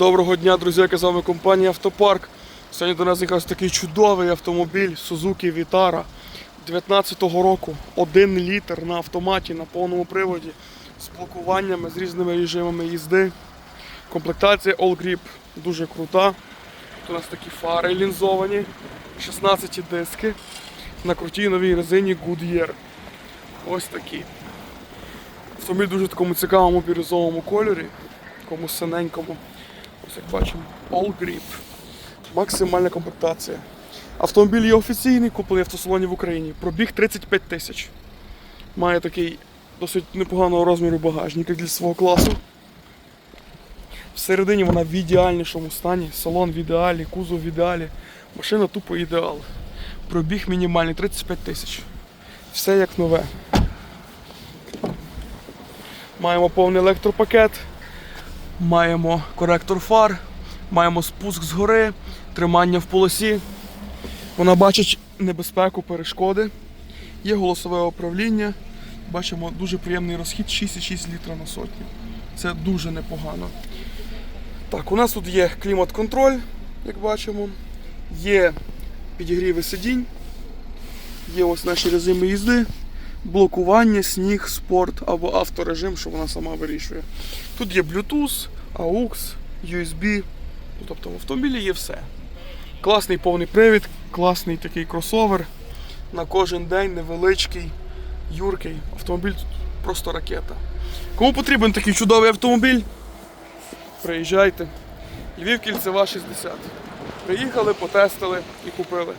Доброго дня, друзі, яка з вами компанія Автопарк. Сьогодні до нас якраз такий чудовий автомобіль Suzuki Vitara 19-го року. Один літр на автоматі на повному приводі з блокуваннями, з різними режимами їзди. Комплектація All Grip дуже крута. Тут у нас такі фари лінзовані, 16 диски на крутій новій резині Goodyear. Ось такі. Автомобіль дуже такому цікавому бірюзовому кольорі, такому синенькому. Ось як бачимо, All Grip. Максимальна комплектація. Автомобіль є офіційний, куплений в автосалоні в Україні. Пробіг 35 тисяч. Має такий досить непоганого розміру багажник для свого класу. Всередині вона в ідеальнішому стані. Салон в ідеалі, кузов в ідеалі. Машина тупо ідеал. Пробіг мінімальний 35 тисяч. Все як нове. Маємо повний електропакет, маємо коректор фар, маємо спуск згори, тримання в полосі. Вона бачить небезпеку, перешкоди. Є голосове управління. Бачимо дуже приємний розхід 6,6 літра на сотню. Це дуже непогано. Так, у нас тут є клімат-контроль, як бачимо. Є підігріви сидінь. Є ось наші режими їзди блокування, сніг, спорт або авторежим, що вона сама вирішує. Тут є Bluetooth, AUX, USB. Ну, Тобто в автомобілі є все. Класний повний привід, класний такий кросовер. На кожен день невеличкий, юркий. Автомобіль тут просто ракета. Кому потрібен такий чудовий автомобіль? Приїжджайте. Львів кільцева 60. Приїхали, потестили і купили.